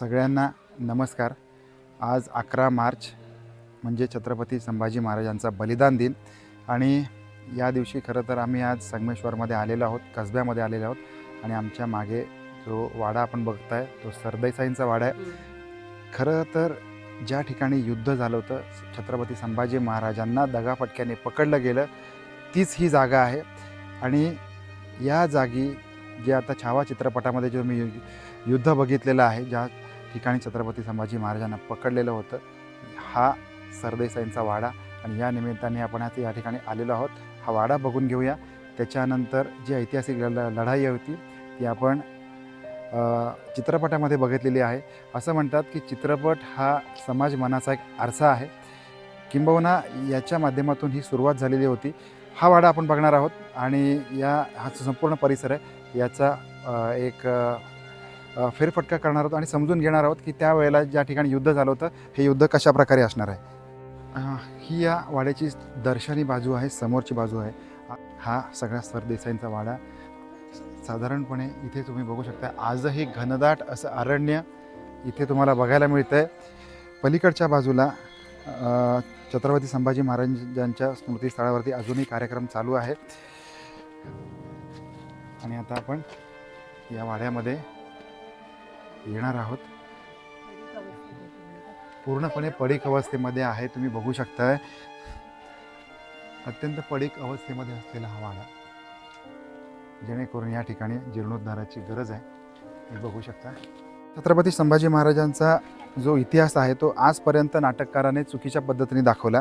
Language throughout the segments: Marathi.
सगळ्यांना नमस्कार. आज अकरा मार्च म्हणजे छत्रपती संभाजी महाराजांचा बलिदान दिन आणि या दिवशी खरं तर आम्ही आज संगमेश्वरमध्ये आलेलो आहोत कसब्यामध्ये आलेलो आहोत आणि आमच्या मागे जो वाडा आपण बघताय तो सरदेसाईंचा वाडा आहे. खरं तर ज्या ठिकाणी युद्ध झालं होतं छत्रपती संभाजी महाराजांना दगाफटक्याने पकडलं गेलं तीच ही जागा आहे. आणि या जागी जे आता छावा चित्रपटामध्ये जो मी यु- युद्ध बघितलेलं आहे ज्या ठिकाणी छत्रपती संभाजी महाराजांना पकडलेलं होतं. हा सरदेसाईंचा वाडा आणि या निमित्ताने आपण आज या ठिकाणी आलेलो आहोत. हा वाडा बघून घेऊया. त्याच्यानंतर जी ऐतिहासिक ल लढाई होती ती आपण चित्रपटामध्ये बघितलेली आहे. असं म्हणतात की चित्रपट हा समाज मनाचा एक आरसा आहे. किंबहुना याच्या माध्यमातून ही सुरुवात झालेली होती. हा वाडा आपण बघणार आहोत आणि या हा संपूर्ण परिसर आहे. याचा एक फेरफटका करणार आहोत आणि समजून घेणार आहोत की त्यावेळेला ज्या ठिकाणी युद्ध झालं होतं हे युद्ध कशा प्रकारे असणार आहे. ही या वाड्याची दर्शनी बाजू आहे समोरची बाजू आहे. हा सगळा सरदेसाईंचा वाडा. साधारणपणे इथे तुम्ही बघू शकता आजही घनदाट असं अरण्य इथे तुम्हाला बघायला मिळतं आहे पलीकडच्या बाजूला छत्रपती संभाजी महाराजांच्या स्मृतीस्थळावरती अजूनही कार्यक्रम चालू आहे. आणि आता आपण या वाड्यामध्ये येणार आहोत. पूर्णपणे पडीक अवस्थेमध्ये आहे. तुम्ही बघू शकताय. अत्यंत पडीक अवस्थेमध्ये असलेला हा वाडा. जेणेकरून या ठिकाणी जीर्णोद्धाराची गरज आहे. हे बघू शकता. छत्रपती संभाजी महाराजांचा जो इतिहास आहे तो आजपर्यंत नाटककाराने चुकीच्या पद्धतीने दाखवला.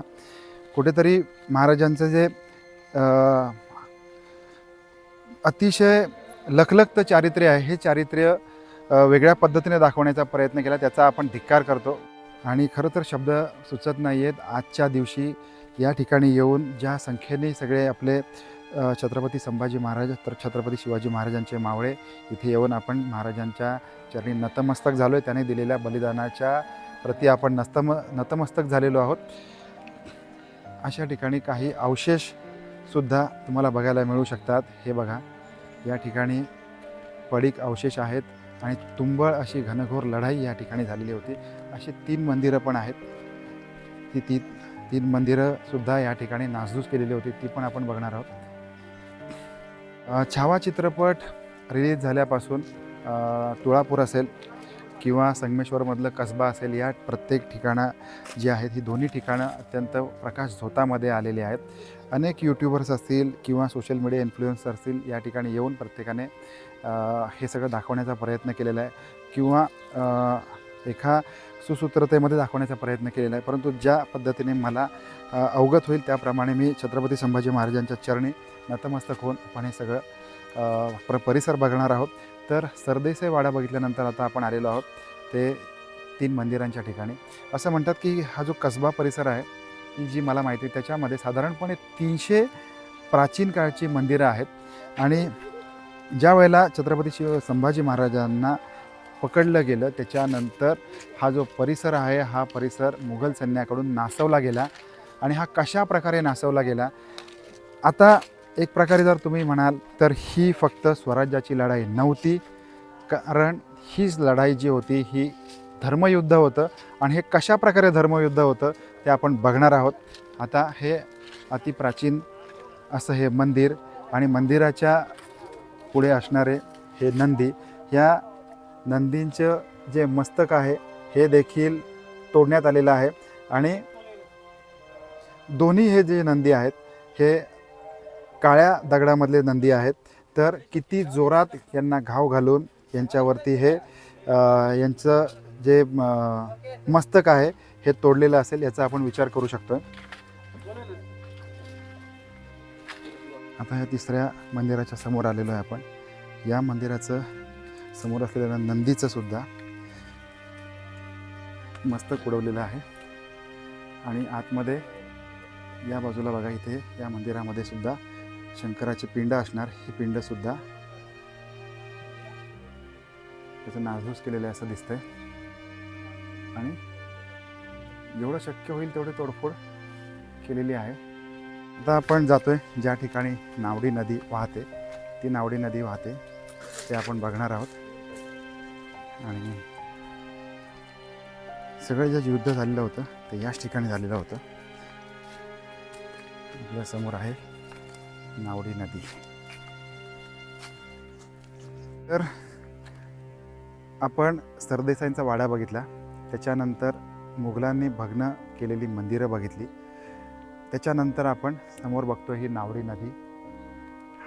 कुठेतरी महाराजांचं जे अतिशय लखलखतं चारित्र्य आहे हे चारित्र्य वेगळ्या पद्धतीने दाखवण्याचा प्रयत्न केला त्याचा आपण धिक्कार करतो. आणि खरं तर शब्द सुचत नाही आहेत आजच्या दिवशी या ठिकाणी येऊन ज्या संख्येने सगळे आपले छत्रपती संभाजी महाराज तर छत्रपती शिवाजी महाराजांचे मावळे इथे येऊन आपण महाराजांच्या चरणी नतमस्तक झालो आहे त्याने दिलेल्या बलिदानाच्या प्रती आपण नस्तम नतमस्तक झालेलो आहोत. अशा ठिकाणी काही अवशेषसुद्धा तुम्हाला बघायला मिळू शकतात. हे बघा या ठिकाणी पडीक अवशेष आहेत. आणि तुंबळ अशी घनघोर लढाई या ठिकाणी झालेली होती. अशी तीन मंदिरं पण आहेत. ती ती तीन मंदिरंसुद्धा या ठिकाणी नासधूस केलेली होती. ती पण आपण बघणार आहोत. छावा चित्रपट रिलीज झाल्यापासून तुळापूर असेल किंवा संगमेश्वरमधलं कसबा असेल या प्रत्येक ठिकाणं जी आहेत ही दोन्ही ठिकाणं अत्यंत प्रकाश झोतामध्ये आलेली आहेत. अनेक यूट्यूबर्स असतील किंवा सोशल मीडिया इन्फ्लुएन्सर असतील या ठिकाणी येऊन प्रत्येकाने हे सगळं दाखवण्याचा प्रयत्न केलेला आहे. किंवा एका सुसूत्रतेमध्ये दाखवण्याचा प्रयत्न केलेला आहे. परंतु ज्या पद्धतीने मला अवगत होईल त्याप्रमाणे मी छत्रपती संभाजी महाराजांच्या चरणी नतमस्तक होऊन आपण हे सगळं प्र परिसर बघणार आहोत. तर सरदेसाई वाडा बघितल्यानंतर आता आपण आलेलो आहोत. ते तीन मंदिरांच्या ठिकाणी. असं म्हणतात की हा जो कसबा परिसर आहे जी मला माहिती आहे त्याच्यामध्ये साधारणपणे तीनशे प्राचीन काळची मंदिरं आहेत. आणि ज्या वेळेला छत्रपती शिव संभाजी महाराजांना पकडलं गेलं त्याच्यानंतर हा जो परिसर आहे हा परिसर मुघल सैन्याकडून नासवला गेला आणि हा कशा प्रकारे नासवला गेला? आता एक प्रकारे जर तुम्ही म्हणाल तर ही फक्त स्वराज्याची लढाई नव्हती कारण हीच लढाई जी होती ही धर्मयुद्ध होतं आणि हे कशा प्रकारे धर्मयुद्ध होतं ते आपण बघणार आहोत. आता हे अतिप्राचीन असं हे मंदिर आणि मंदिराच्या पुढे असणारे हे नंदी ह्या नंदींचं जे मस्तक आहे हे देखील तोडण्यात आलेलं आहे. आणि दोन्ही हे जे नंदी आहेत हे काळ्या दगडामधले नंदी आहेत. तर किती जोरात यांना घाव घालून यांच्यावरती हे यांचं जे म, मस्तक आहे हे तोडलेलं असेल याचा आपण विचार करू शकतो आता ह्या तिसऱ्या मंदिराच्या समोर आलेलो आहे आपण. या मंदिराचं समोर असलेल्या नंदीचं सुद्धा मस्तक उडवलेलं आहे. आणि आतमध्ये या बाजूला बघा इथे या मंदिरामध्ये सुद्धा शंकराची पिंड असणार. ही पिंडसुद्धा त्याचं नासधूस केलेलं आहे असं दिसतंय. आणि जेवढं शक्य होईल तेवढी तोडफोड केलेली आहे. आता आपण जातो आहे ज्या ठिकाणी नावडी नदी वाहते. ती नावडी नदी वाहते. ते आपण बघणार आहोत. आणि सगळं जे युद्ध झालेलं होतं ते याच ठिकाणी झालेलं होतं. आपल्यासमोर आहे नावडी नदी. तर आपण सरदेसाईंचा वाडा बघितला. त्याच्यानंतर मुघलांनी भग्न केलेली मंदिरं बघितली. त्याच्यानंतर आपण समोर बघतो ही नावरी नदी.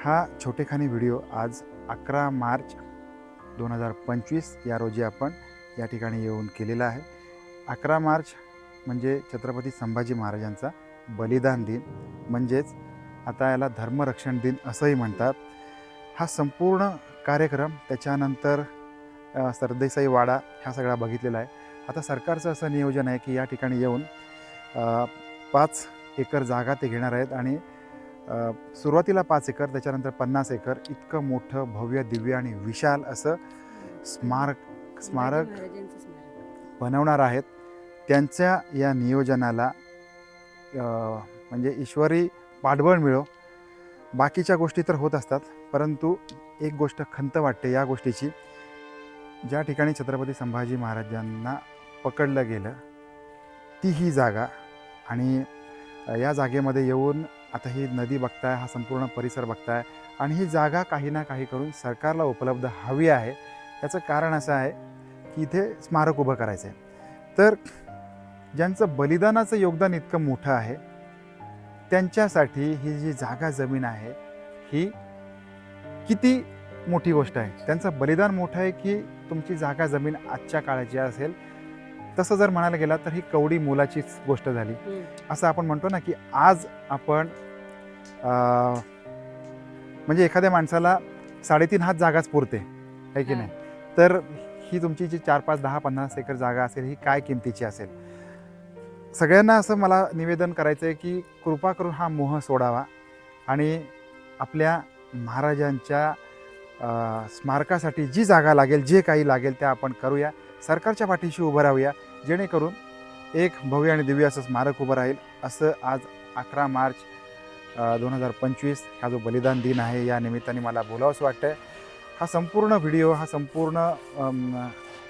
हा छोटेखानी व्हिडिओ आज अकरा मार्च दोन हजार पंचवीस या रोजी आपण या ठिकाणी येऊन केलेला आहे. अकरा मार्च म्हणजे छत्रपती संभाजी महाराजांचा बलिदान दिन म्हणजेच आता याला धर्मरक्षण दिन असंही म्हणतात. हा संपूर्ण कार्यक्रम त्याच्यानंतर सरदेसाई वाडा ह्या सगळा बघितलेला आहे. आता सरकारचं असं नियोजन आहे की या ठिकाणी येऊन पाच एकर जागा ते घेणार आहेत आणि सुरुवातीला पाच एकर त्याच्यानंतर पन्नास एकर इतकं मोठं भव्य दिव्य आणि विशाल असं स्मारक स्मारक बनवणार आहेत. त्यांच्या या नियोजनाला म्हणजे ईश्वरी पाठबळ मिळो. बाकीच्या गोष्टी तर होत असतात परंतु एक गोष्ट खंत वाटते या गोष्टीची. ज्या ठिकाणी छत्रपती संभाजी महाराजांना पकडलं गेलं ती ही जागा आणि या जागेमध्ये येऊन आता ही नदी बघताय हा संपूर्ण परिसर बघताय आणि ही जागा काही ना काही करून सरकारला उपलब्ध हवी आहे. त्याचं कारण असं आहे की इथे स्मारक उभं करायचं आहे तर ज्यांचं बलिदानाचं योगदान इतकं मोठं आहे त्यांच्यासाठी ही जी जागा जमीन आहे ही किती मोठी गोष्ट आहे? त्यांचं बलिदान मोठं आहे की तुमची जागा जमीन आजच्या काळाची असेल तसं जर म्हणायला गेला तर ही कवडी मोलाचीच गोष्ट झाली. असं आपण म्हणतो ना की आज आपण म्हणजे एखाद्या माणसाला साडेतीन हात जागाच पुरते आहे की. नाही? तर ही तुमची जी चार पाच दहा पन्नास एकर जागा असेल ही काय किमतीची असेल? सगळ्यांना असं मला निवेदन करायचं आहे की कृपा करून हा मोह सोडावा आणि आपल्या महाराजांच्या स्मारकासाठी जी जागा लागेल जे काही लागेल त्या आपण करूया. सरकारच्या पाठीशी उभं राहूया. जेणेकरून एक भव्य आणि दिव्य असं स्मारक उभं राहील. असं आज अकरा मार्च दोन हजार पंचवीस हा जो बलिदान दिन आहे या निमित्ताने मला बोलावंसं वाटतं हा संपूर्ण व्हिडिओ हा संपूर्ण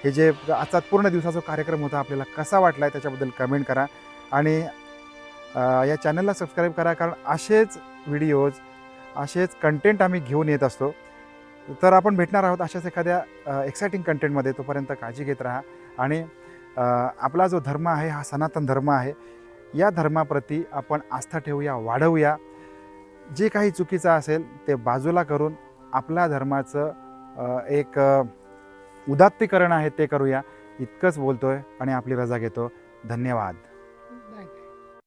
हे जे आजचा पूर्ण दिवसाचा कार्यक्रम होता आपल्याला कसा वाटला आहे त्याच्याबद्दल कमेंट करा. आणि या चॅनलला सबस्क्राईब करा कारण असेच व्हिडिओज असेच कंटेंट आम्ही घेऊन येत असतो. तर आपण भेटणार आहोत अशाच एखाद्या एक्सायटिंग कंटेंटमध्ये तोपर्यंत काळजी घेत राहा. आणि आपला जो धर्म आहे हा सनातन धर्म आहे. या धर्माप्रती आपण आस्था ठेवूया वाढवूया. जे काही चुकीचं असेल ते बाजूला करून आपल्या धर्माचं एक उदात्तीकरण आहे ते करूया. इतकंच बोलतोय आणि आपली रजा घेतो. धन्यवाद.